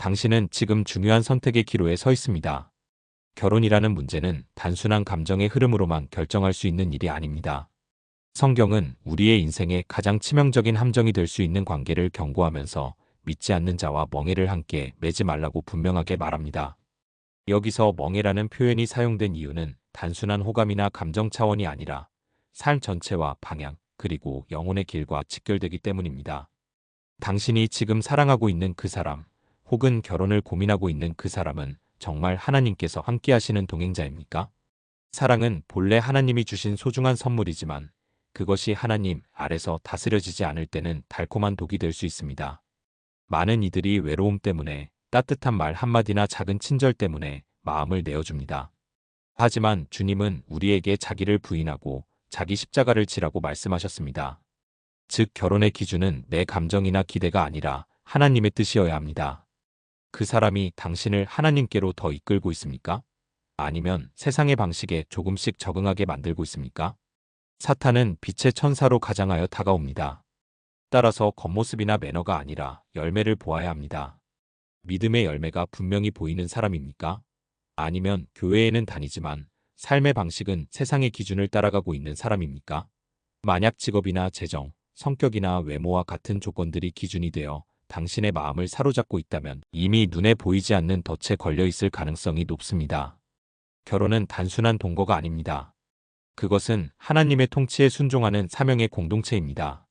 당신은 지금 중요한 선택의 기로에 서 있습니다. 결혼이라는 문제는 단순한 감정의 흐름으로만 결정할 수 있는 일이 아닙니다. 성경은 우리의 인생에 가장 치명적인 함정이 될 수 있는 관계를 경고하면서 믿지 않는 자와 멍해를 함께 매지 말라고 분명하게 말합니다. 여기서 멍해라는 표현이 사용된 이유는 단순한 호감이나 감정 차원이 아니라 삶 전체와 방향, 그리고 영혼의 길과 직결되기 때문입니다. 당신이 지금 사랑하고 있는 그 사람, 혹은 결혼을 고민하고 있는 그 사람은 정말 하나님께서 함께 하시는 동행자입니까? 사랑은 본래 하나님이 주신 소중한 선물이지만 그것이 하나님 아래서 다스려지지 않을 때는 달콤한 독이 될 수 있습니다. 많은 이들이 외로움 때문에 따뜻한 말 한마디나 작은 친절 때문에 마음을 내어줍니다. 하지만 주님은 우리에게 자기를 부인하고 자기 십자가를 지라고 말씀하셨습니다. 즉 결혼의 기준은 내 감정이나 기대가 아니라 하나님의 뜻이어야 합니다. 그 사람이 당신을 하나님께로 더 이끌고 있습니까? 아니면 세상의 방식에 조금씩 적응하게 만들고 있습니까? 사탄은 빛의 천사로 가장하여 다가옵니다. 따라서 겉모습이나 매너가 아니라 열매를 보아야 합니다. 믿음의 열매가 분명히 보이는 사람입니까? 아니면 교회에는 다니지만 삶의 방식은 세상의 기준을 따라가고 있는 사람입니까? 만약 직업이나 재정, 성격이나 외모와 같은 조건들이 기준이 되어 당신의 마음을 사로잡고 있다면 이미 눈에 보이지 않는 덫에 걸려 있을 가능성이 높습니다. 결혼은 단순한 동거가 아닙니다. 그것은 하나님의 통치에 순종하는 사명의 공동체입니다.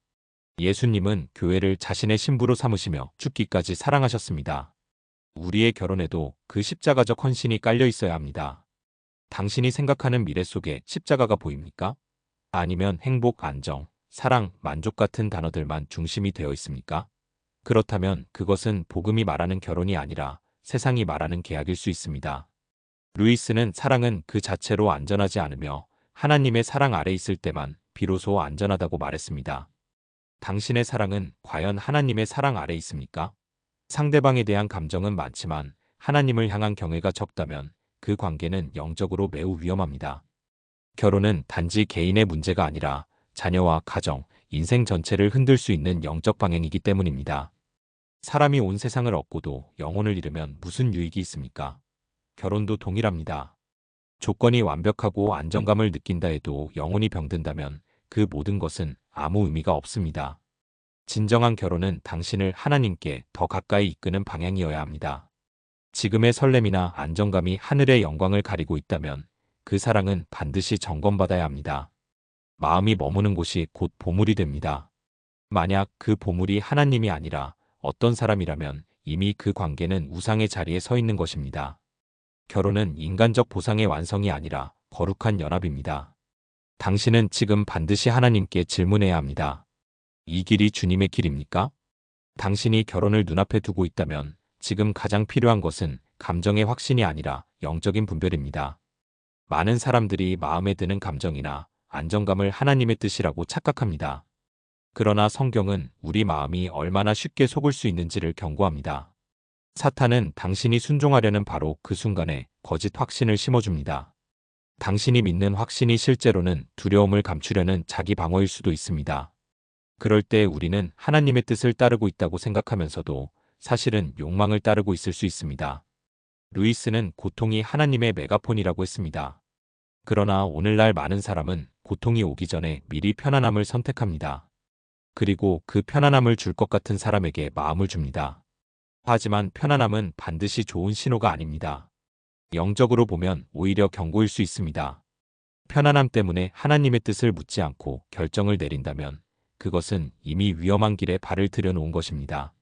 예수님은 교회를 자신의 신부로 삼으시며 죽기까지 사랑하셨습니다. 우리의 결혼에도 그 십자가적 헌신이 깔려 있어야 합니다. 당신이 생각하는 미래 속에 십자가가 보입니까? 아니면 행복, 안정, 사랑, 만족 같은 단어들만 중심이 되어 있습니까? 그렇다면 그것은 복음이 말하는 결혼이 아니라 세상이 말하는 계약일 수 있습니다. 루이스는 사랑은 그 자체로 안전하지 않으며 하나님의 사랑 아래 있을 때만 비로소 안전하다고 말했습니다. 당신의 사랑은 과연 하나님의 사랑 아래 있습니까? 상대방에 대한 감정은 많지만 하나님을 향한 경외가 적다면 그 관계는 영적으로 매우 위험합니다. 결혼은 단지 개인의 문제가 아니라 자녀와 가정, 인생 전체를 흔들 수 있는 영적 방향이기 때문입니다. 사람이 온 세상을 얻고도 영혼을 잃으면 무슨 유익이 있습니까? 결혼도 동일합니다. 조건이 완벽하고 안정감을 느낀다 해도 영혼이 병든다면 그 모든 것은 아무 의미가 없습니다. 진정한 결혼은 당신을 하나님께 더 가까이 이끄는 방향이어야 합니다. 지금의 설렘이나 안정감이 하늘의 영광을 가리고 있다면 그 사랑은 반드시 점검받아야 합니다. 마음이 머무는 곳이 곧 보물이 됩니다. 만약 그 보물이 하나님이 아니라 어떤 사람이라면 이미 그 관계는 우상의 자리에 서 있는 것입니다. 결혼은 인간적 보상의 완성이 아니라 거룩한 연합입니다. 당신은 지금 반드시 하나님께 질문해야 합니다. 이 길이 주님의 길입니까? 당신이 결혼을 눈앞에 두고 있다면 지금 가장 필요한 것은 감정의 확신이 아니라 영적인 분별입니다. 많은 사람들이 마음에 드는 감정이나 안정감을 하나님의 뜻이라고 착각합니다. 그러나 성경은 우리 마음이 얼마나 쉽게 속을 수 있는지를 경고합니다. 사탄은 당신이 순종하려는 바로 그 순간에 거짓 확신을 심어줍니다. 당신이 믿는 확신이 실제로는 두려움을 감추려는 자기 방어일 수도 있습니다. 그럴 때 우리는 하나님의 뜻을 따르고 있다고 생각하면서도 사실은 욕망을 따르고 있을 수 있습니다. 루이스는 고통이 하나님의 메가폰이라고 했습니다. 그러나 오늘날 많은 사람은 고통이 오기 전에 미리 편안함을 선택합니다. 그리고 그 편안함을 줄 것 같은 사람에게 마음을 줍니다. 하지만 편안함은 반드시 좋은 신호가 아닙니다. 영적으로 보면 오히려 경고일 수 있습니다. 편안함 때문에 하나님의 뜻을 묻지 않고 결정을 내린다면 그것은 이미 위험한 길에 발을 들여놓은 것입니다.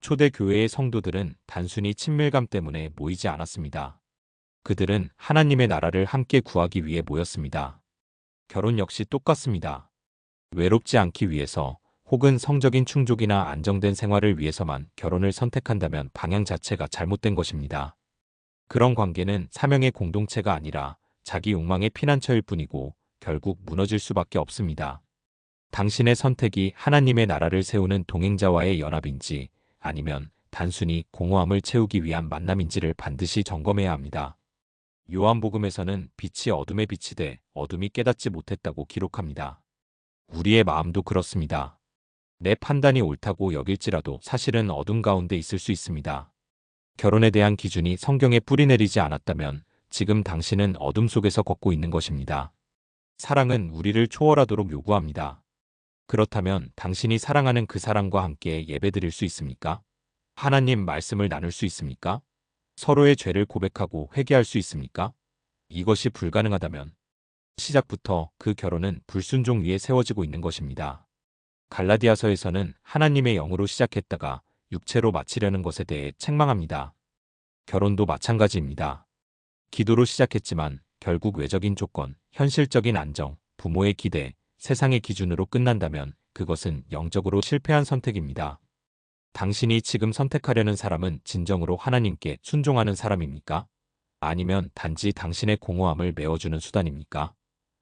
초대 교회의 성도들은 단순히 친밀감 때문에 모이지 않았습니다. 그들은 하나님의 나라를 함께 구하기 위해 모였습니다. 결혼 역시 똑같습니다. 외롭지 않기 위해서 혹은 성적인 충족이나 안정된 생활을 위해서만 결혼을 선택한다면 방향 자체가 잘못된 것입니다. 그런 관계는 사명의 공동체가 아니라 자기 욕망의 피난처일 뿐이고 결국 무너질 수밖에 없습니다. 당신의 선택이 하나님의 나라를 세우는 동행자와의 연합인지 아니면 단순히 공허함을 채우기 위한 만남인지를 반드시 점검해야 합니다. 요한복음에서는 빛이 어둠에 돼 어둠이 깨닫지 못했다고 기록합니다. 우리의 마음도 그렇습니다. 내 판단이 옳다고 여길지라도 사실은 어둠 가운데 있을 수 있습니다. 결혼에 대한 기준이 성경에 뿌리내리지 않았다면 지금 당신은 어둠 속에서 걷고 있는 것입니다. 사랑은 우리를 초월하도록 요구합니다. 그렇다면 당신이 사랑하는 그 사람과 함께 예배드릴 수 있습니까? 하나님 말씀을 나눌 수 있습니까? 서로의 죄를 고백하고 회개할 수 있습니까? 이것이 불가능하다면 시작부터 그 결혼은 불순종 위에 세워지고 있는 것입니다. 갈라디아서에서는 하나님의 영으로 시작했다가 육체로 마치려는 것에 대해 책망합니다. 결혼도 마찬가지입니다. 기도로 시작했지만 결국 외적인 조건, 현실적인 안정, 부모의 기대, 세상의 기준으로 끝난다면 그것은 영적으로 실패한 선택입니다. 당신이 지금 선택하려는 사람은 진정으로 하나님께 순종하는 사람입니까? 아니면 단지 당신의 공허함을 메워주는 수단입니까?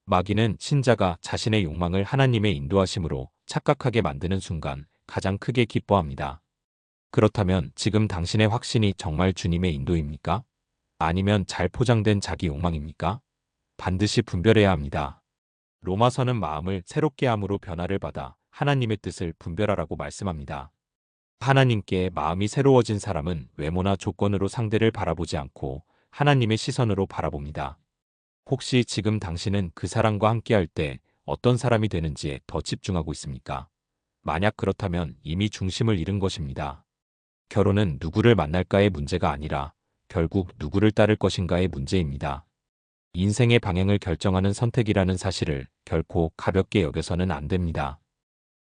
마귀는 신자가 자신의 욕망을 하나님의 인도하심으로 착각하게 만드는 순간 가장 크게 기뻐합니다. 그렇다면 지금 당신의 확신이 정말 주님의 인도입니까? 아니면 잘 포장된 자기 욕망입니까? 반드시 분별해야 합니다. 로마서는 마음을 새롭게 함으로 변화를 받아 하나님의 뜻을 분별하라고 말씀합니다. 하나님께 마음이 새로워진 사람은 외모나 조건으로 상대를 바라보지 않고 하나님의 시선으로 바라봅니다. 혹시 지금 당신은 그 사람과 함께할 때 어떤 사람이 되는지에 더 집중하고 있습니까? 만약 그렇다면 이미 중심을 잃은 것입니다. 결혼은 누구를 만날까의 문제가 아니라 결국 누구를 따를 것인가의 문제입니다. 인생의 방향을 결정하는 선택이라는 사실을 결코 가볍게 여겨서는 안 됩니다.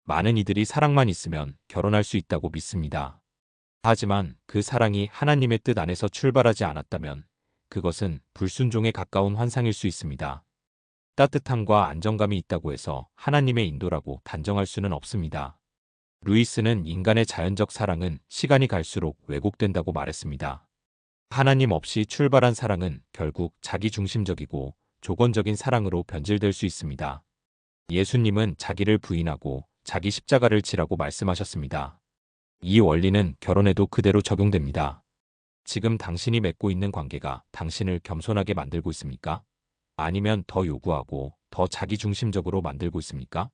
많은 이들이 사랑만 있으면 결혼할 수 있다고 믿습니다. 하지만 그 사랑이 하나님의 뜻 안에서 출발하지 않았다면 그것은 불순종에 가까운 환상일 수 있습니다. 따뜻함과 안정감이 있다고 해서 하나님의 인도라고 단정할 수는 없습니다. 루이스는 인간의 자연적 사랑은 시간이 갈수록 왜곡된다고 말했습니다. 하나님 없이 출발한 사랑은 결국 자기중심적이고 조건적인 사랑으로 변질될 수 있습니다. 예수님은 자기를 부인하고 자기 십자가를 지라고 말씀하셨습니다. 이 원리는 결혼에도 그대로 적용됩니다. 지금 당신이 맺고 있는 관계가 당신을 겸손하게 만들고 있습니까? 아니면 더 요구하고 더 자기중심적으로 만들고 있습니까?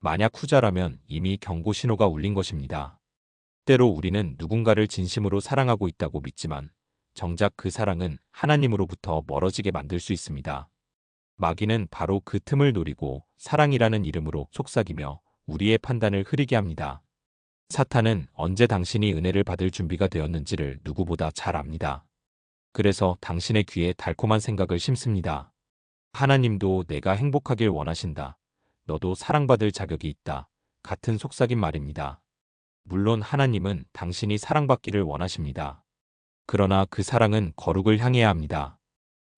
만약 후자라면 이미 경고 신호가 울린 것입니다. 때로 우리는 누군가를 진심으로 사랑하고 있다고 믿지만 정작 그 사랑은 하나님으로부터 멀어지게 만들 수 있습니다. 마귀는 바로 그 틈을 노리고 사랑이라는 이름으로 속삭이며 우리의 판단을 흐리게 합니다. 사탄은 언제 당신이 은혜를 받을 준비가 되었는지를 누구보다 잘 압니다. 그래서 당신의 귀에 달콤한 생각을 심습니다. 하나님도 내가 행복하길 원하신다. 너도 사랑받을 자격이 있다. 같은 속삭임 말입니다. 물론 하나님은 당신이 사랑받기를 원하십니다. 그러나 그 사랑은 거룩을 향해야 합니다.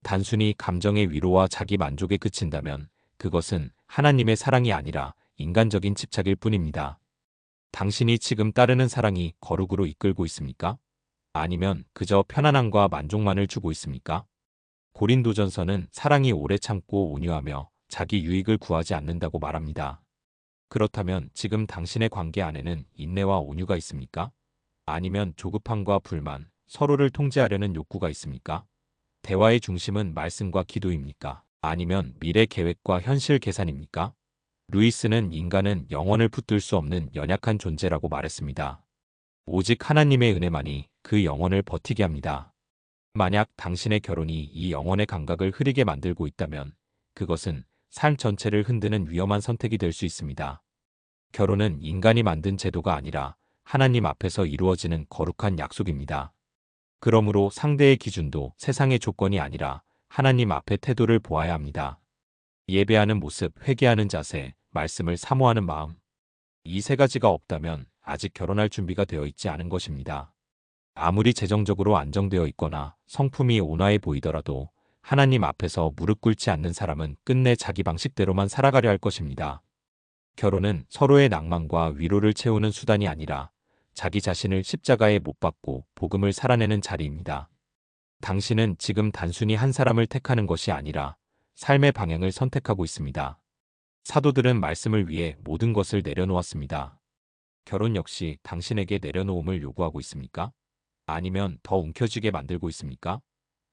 단순히 감정의 위로와 자기 만족에 그친다면 그것은 하나님의 사랑이 아니라 인간적인 집착일 뿐입니다. 당신이 지금 따르는 사랑이 거룩으로 이끌고 있습니까? 아니면 그저 편안함과 만족만을 주고 있습니까? 고린도전서는 사랑이 오래 참고 온유하며 자기 유익을 구하지 않는다고 말합니다. 그렇다면 지금 당신의 관계 안에는 인내와 온유가 있습니까? 아니면 조급함과 불만, 서로를 통제하려는 욕구가 있습니까? 대화의 중심은 말씀과 기도입니까? 아니면 미래 계획과 현실 계산입니까? 루이스는 인간은 영원을 붙들 수 없는 연약한 존재라고 말했습니다. 오직 하나님의 은혜만이 그 영혼을 버티게 합니다. 만약 당신의 결혼이 이 영혼의 감각을 흐리게 만들고 있다면 그것은 삶 전체를 흔드는 위험한 선택이 될 수 있습니다. 결혼은 인간이 만든 제도가 아니라 하나님 앞에서 이루어지는 거룩한 약속입니다. 그러므로 상대의 기준도 세상의 조건이 아니라 하나님 앞의 태도를 보아야 합니다. 예배하는 모습, 회개하는 자세, 말씀을 사모하는 마음. 이 세 가지가 없다면 아직 결혼할 준비가 되어 있지 않은 것입니다. 아무리 재정적으로 안정되어 있거나 성품이 온화해 보이더라도 하나님 앞에서 무릎 꿇지 않는 사람은 끝내 자기 방식대로만 살아가려 할 것입니다. 결혼은 서로의 낭만과 위로를 채우는 수단이 아니라 자기 자신을 십자가에 못 박고 복음을 살아내는 자리입니다. 당신은 지금 단순히 한 사람을 택하는 것이 아니라 삶의 방향을 선택하고 있습니다. 사도들은 말씀을 위해 모든 것을 내려놓았습니다. 결혼 역시 당신에게 내려놓음을 요구하고 있습니까? 아니면 더 움켜쥐게 만들고 있습니까?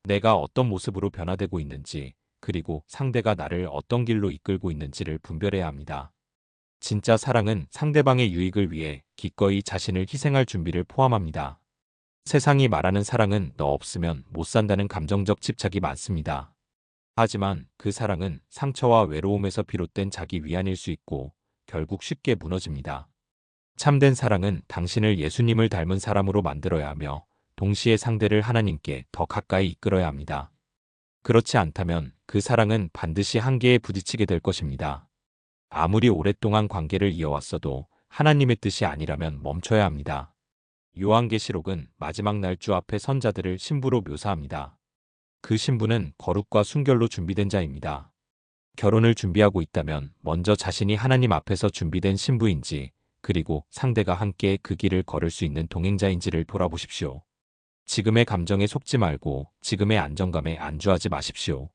내가 어떤 모습으로 변화되고 있는지 그리고 상대가 나를 어떤 길로 이끌고 있는지를 분별해야 합니다. 진짜 사랑은 상대방의 유익을 위해 기꺼이 자신을 희생할 준비를 포함합니다. 세상이 말하는 사랑은 너 없으면 못 산다는 감정적 집착이 많습니다. 하지만 그 사랑은 상처와 외로움에서 비롯된 자기 위안일 수 있고 결국 쉽게 무너집니다. 참된 사랑은 당신을 예수님을 닮은 사람으로 만들어야 하며 동시에 상대를 하나님께 더 가까이 이끌어야 합니다. 그렇지 않다면 그 사랑은 반드시 한계에 부딪히게 될 것입니다. 아무리 오랫동안 관계를 이어왔어도 하나님의 뜻이 아니라면 멈춰야 합니다. 요한계시록은 마지막 날주 앞에 선자들을 신부로 묘사합니다. 그 신부는 거룩과 순결로 준비된 자입니다. 결혼을 준비하고 있다면 먼저 자신이 하나님 앞에서 준비된 신부인지 그리고 상대가 함께 그 길을 걸을 수 있는 동행자인지를 돌아보십시오. 지금의 감정에 속지 말고 지금의 안정감에 안주하지 마십시오.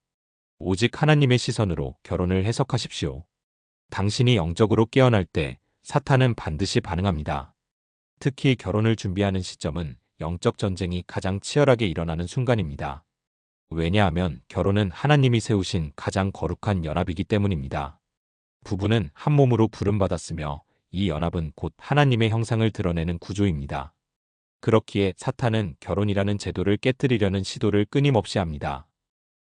오직 하나님의 시선으로 결혼을 해석하십시오. 당신이 영적으로 깨어날 때 사탄은 반드시 반응합니다. 특히 결혼을 준비하는 시점은 영적 전쟁이 가장 치열하게 일어나는 순간입니다. 왜냐하면 결혼은 하나님이 세우신 가장 거룩한 연합이기 때문입니다. 부부는 한 몸으로 부름받았으며 이 연합은 곧 하나님의 형상을 드러내는 구조입니다. 그렇기에 사탄은 결혼이라는 제도를 깨뜨리려는 시도를 끊임없이 합니다.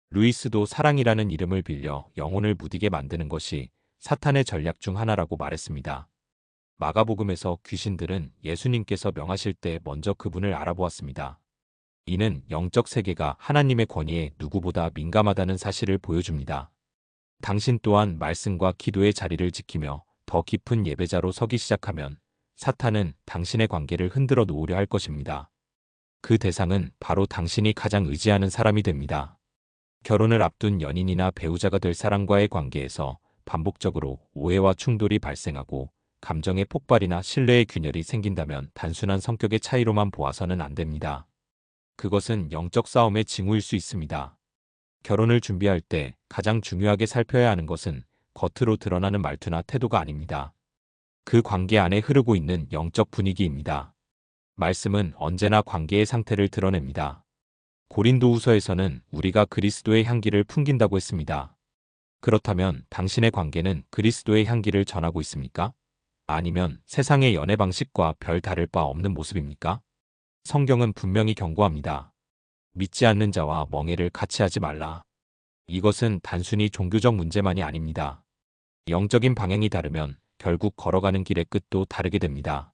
루이스도 사랑이라는 이름을 빌려 영혼을 무디게 만드는 것이 사탄의 전략 중 하나라고 말했습니다. 마가복음에서 귀신들은 예수님께서 명하실 때 먼저 그분을 알아보았습니다. 이는 영적 세계가 하나님의 권위에 누구보다 민감하다는 사실을 보여줍니다. 당신 또한 말씀과 기도의 자리를 지키며 더 깊은 예배자로 서기 시작하면 사탄은 당신의 관계를 흔들어 놓으려 할 것입니다. 그 대상은 바로 당신이 가장 의지하는 사람이 됩니다. 결혼을 앞둔 연인이나 배우자가 될 사람과의 관계에서 반복적으로 오해와 충돌이 발생하고 감정의 폭발이나 신뢰의 균열이 생긴다면 단순한 성격의 차이로만 보아서는 안 됩니다. 그것은 영적 싸움의 징후일 수 있습니다. 결혼을 준비할 때 가장 중요하게 살펴야 하는 것은 겉으로 드러나는 말투나 태도가 아닙니다. 그 관계 안에 흐르고 있는 영적 분위기입니다. 말씀은 언제나 관계의 상태를 드러냅니다. 고린도 후서에서는 우리가 그리스도의 향기를 풍긴다고 했습니다. 그렇다면 당신의 관계는 그리스도의 향기를 전하고 있습니까? 아니면 세상의 연애 방식과 별 다를 바 없는 모습입니까? 성경은 분명히 경고합니다. 믿지 않는 자와 멍해를 같이 하지 말라. 이것은 단순히 종교적 문제만이 아닙니다. 영적인 방향이 다르면 결국 걸어가는 길의 끝도 다르게 됩니다.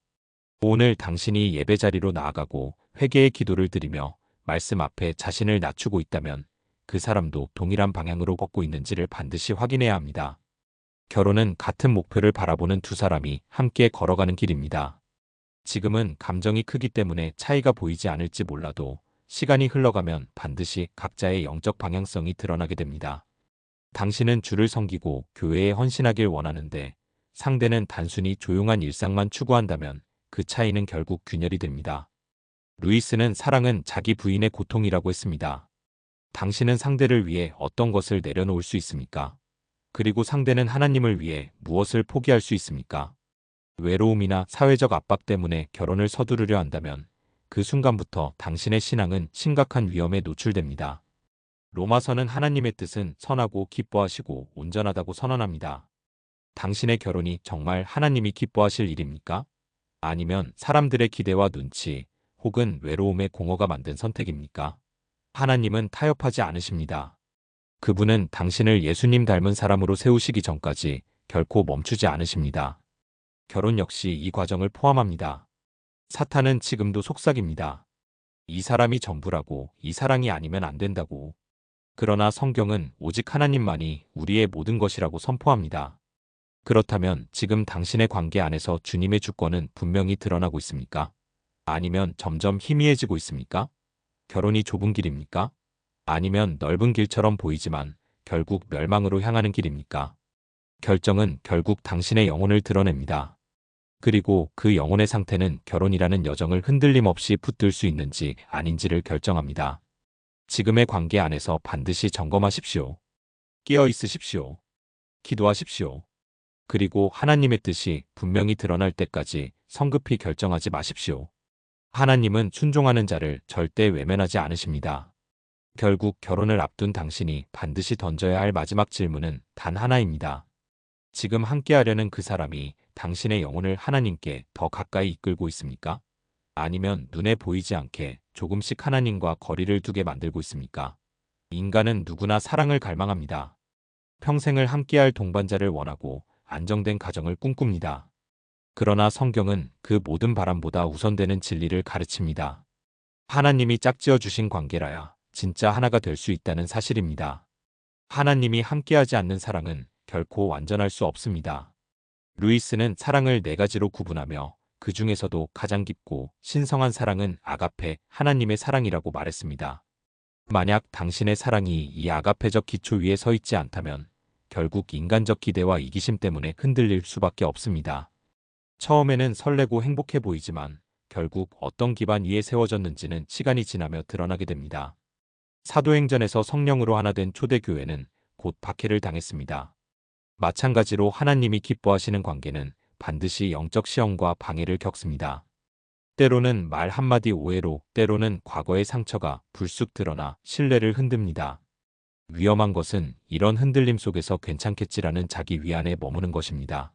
오늘 당신이 예배 자리로 나아가고 회개의 기도를 드리며 말씀 앞에 자신을 낮추고 있다면 그 사람도 동일한 방향으로 걷고 있는지를 반드시 확인해야 합니다. 결혼은 같은 목표를 바라보는 두 사람이 함께 걸어가는 길입니다. 지금은 감정이 크기 때문에 차이가 보이지 않을지 몰라도 시간이 흘러가면 반드시 각자의 영적 방향성이 드러나게 됩니다. 당신은 주를 섬기고 교회에 헌신하길 원하는데 상대는 단순히 조용한 일상만 추구한다면 그 차이는 결국 균열이 됩니다. 루이스는 사랑은 자기 부인의 고통이라고 했습니다. 당신은 상대를 위해 어떤 것을 내려놓을 수 있습니까? 그리고 상대는 하나님을 위해 무엇을 포기할 수 있습니까? 외로움이나 사회적 압박 때문에 결혼을 서두르려 한다면 그 순간부터 당신의 신앙은 심각한 위험에 노출됩니다. 로마서는 하나님의 뜻은 선하고 기뻐하시고 온전하다고 선언합니다. 당신의 결혼이 정말 하나님이 기뻐하실 일입니까? 아니면 사람들의 기대와 눈치 혹은 외로움의 공허가 만든 선택입니까? 하나님은 타협하지 않으십니다. 그분은 당신을 예수님 닮은 사람으로 세우시기 전까지 결코 멈추지 않으십니다. 결혼 역시 이 과정을 포함합니다. 사탄은 지금도 속삭입니다. 이 사람이 전부라고, 이 사랑이 아니면 안 된다고. 그러나 성경은 오직 하나님만이 우리의 모든 것이라고 선포합니다. 그렇다면 지금 당신의 관계 안에서 주님의 주권은 분명히 드러나고 있습니까? 아니면 점점 희미해지고 있습니까? 결혼이 좁은 길입니까? 아니면 넓은 길처럼 보이지만 결국 멸망으로 향하는 길입니까? 결정은 결국 당신의 영혼을 드러냅니다. 그리고 그 영혼의 상태는 결혼이라는 여정을 흔들림 없이 붙들 수 있는지 아닌지를 결정합니다. 지금의 관계 안에서 반드시 점검하십시오. 깨어 있으십시오. 기도하십시오. 그리고 하나님의 뜻이 분명히 드러날 때까지 성급히 결정하지 마십시오. 하나님은 순종하는 자를 절대 외면하지 않으십니다. 결국 결혼을 앞둔 당신이 반드시 던져야 할 마지막 질문은 단 하나입니다. 지금 함께하려는 그 사람이 당신의 영혼을 하나님께 더 가까이 이끌고 있습니까? 아니면 눈에 보이지 않게 조금씩 하나님과 거리를 두게 만들고 있습니까? 인간은 누구나 사랑을 갈망합니다. 평생을 함께할 동반자를 원하고 안정된 가정을 꿈꿉니다. 그러나 성경은 그 모든 바람보다 우선되는 진리를 가르칩니다. 하나님이 짝지어 주신 관계라야 진짜 하나가 될 수 있다는 사실입니다. 하나님이 함께하지 않는 사랑은 결코 완전할 수 없습니다. 루이스는 사랑을 네 가지로 구분하며 그 중에서도 가장 깊고 신성한 사랑은 아가페, 하나님의 사랑이라고 말했습니다. 만약 당신의 사랑이 이 아가페적 기초 위에 서 있지 않다면 결국 인간적 기대와 이기심 때문에 흔들릴 수밖에 없습니다. 처음에는 설레고 행복해 보이지만 결국 어떤 기반 위에 세워졌는지는 시간이 지나며 드러나게 됩니다. 사도행전에서 성령으로 하나 된 초대교회는 곧 박해를 당했습니다. 마찬가지로 하나님이 기뻐하시는 관계는 반드시 영적 시험과 방해를 겪습니다. 때로는 말 한마디 오해로, 때로는 과거의 상처가 불쑥 드러나 신뢰를 흔듭니다. 위험한 것은 이런 흔들림 속에서 괜찮겠지라는 자기 위안에 머무는 것입니다.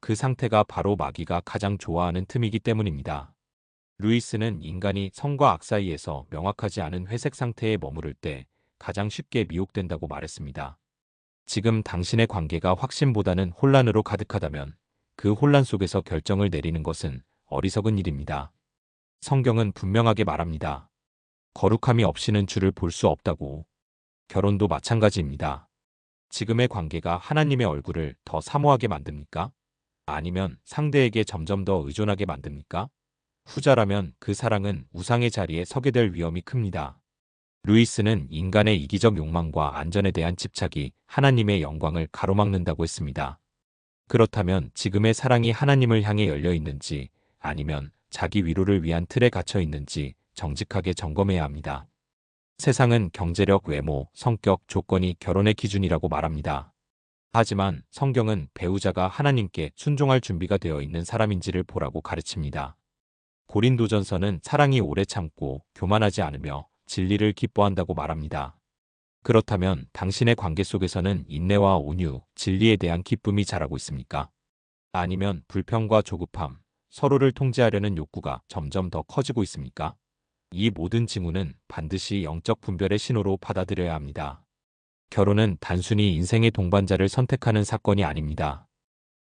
그 상태가 바로 마귀가 가장 좋아하는 틈이기 때문입니다. 루이스는 인간이 성과 악 사이에서 명확하지 않은 회색 상태에 머무를 때 가장 쉽게 미혹된다고 말했습니다. 지금 당신의 관계가 확신보다는 혼란으로 가득하다면 그 혼란 속에서 결정을 내리는 것은 어리석은 일입니다. 성경은 분명하게 말합니다. 거룩함이 없이는 주를 볼 수 없다고. 결혼도 마찬가지입니다. 지금의 관계가 하나님의 얼굴을 더 사모하게 만듭니까? 아니면 상대에게 점점 더 의존하게 만듭니까? 후자라면 그 사랑은 우상의 자리에 서게 될 위험이 큽니다. 루이스는 인간의 이기적 욕망과 안전에 대한 집착이 하나님의 영광을 가로막는다고 했습니다. 그렇다면 지금의 사랑이 하나님을 향해 열려 있는지 아니면 자기 위로를 위한 틀에 갇혀 있는지 정직하게 점검해야 합니다. 세상은 경제력, 외모, 성격, 조건이 결혼의 기준이라고 말합니다. 하지만 성경은 배우자가 하나님께 순종할 준비가 되어 있는 사람인지를 보라고 가르칩니다. 고린도전서는 사랑이 오래 참고 교만하지 않으며 진리를 기뻐한다고 말합니다. 그렇다면 당신의 관계 속에서는 인내와 온유, 진리에 대한 기쁨이 자라고 있습니까? 아니면 불평과 조급함, 서로를 통제하려는 욕구가 점점 더 커지고 있습니까? 이 모든 징후는 반드시 영적 분별의 신호로 받아들여야 합니다. 결혼은 단순히 인생의 동반자를 선택하는 사건이 아닙니다.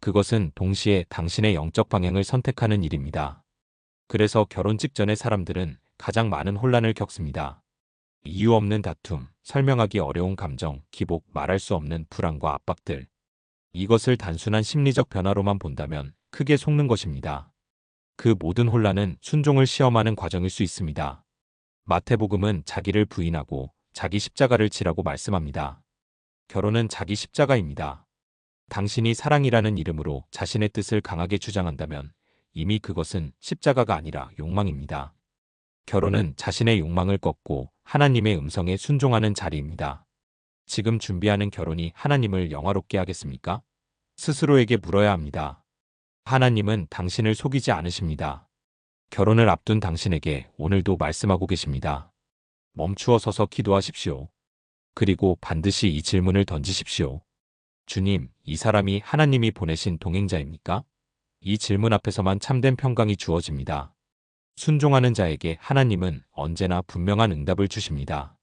그것은 동시에 당신의 영적 방향을 선택하는 일입니다. 그래서 결혼 직전의 사람들은 가장 많은 혼란을 겪습니다. 이유 없는 다툼, 설명하기 어려운 감정, 기복, 말할 수 없는 불안과 압박들. 이것을 단순한 심리적 변화로만 본다면 크게 속는 것입니다. 그 모든 혼란은 순종을 시험하는 과정일 수 있습니다. 마태복음은 자기를 부인하고 자기 십자가를 지라고 말씀합니다. 결혼은 자기 십자가입니다. 당신이 사랑이라는 이름으로 자신의 뜻을 강하게 주장한다면 이미 그것은 십자가가 아니라 욕망입니다. 결혼은 자신의 욕망을 꺾고 하나님의 음성에 순종하는 자리입니다. 지금 준비하는 결혼이 하나님을 영화롭게 하겠습니까? 스스로에게 물어야 합니다. 하나님은 당신을 속이지 않으십니다. 결혼을 앞둔 당신에게 오늘도 말씀하고 계십니다. 멈추어 서서 기도하십시오. 그리고 반드시 이 질문을 던지십시오. 주님, 이 사람이 하나님이 보내신 동행자입니까? 이 질문 앞에서만 참된 평강이 주어집니다. 순종하는 자에게 하나님은 언제나 분명한 응답을 주십니다.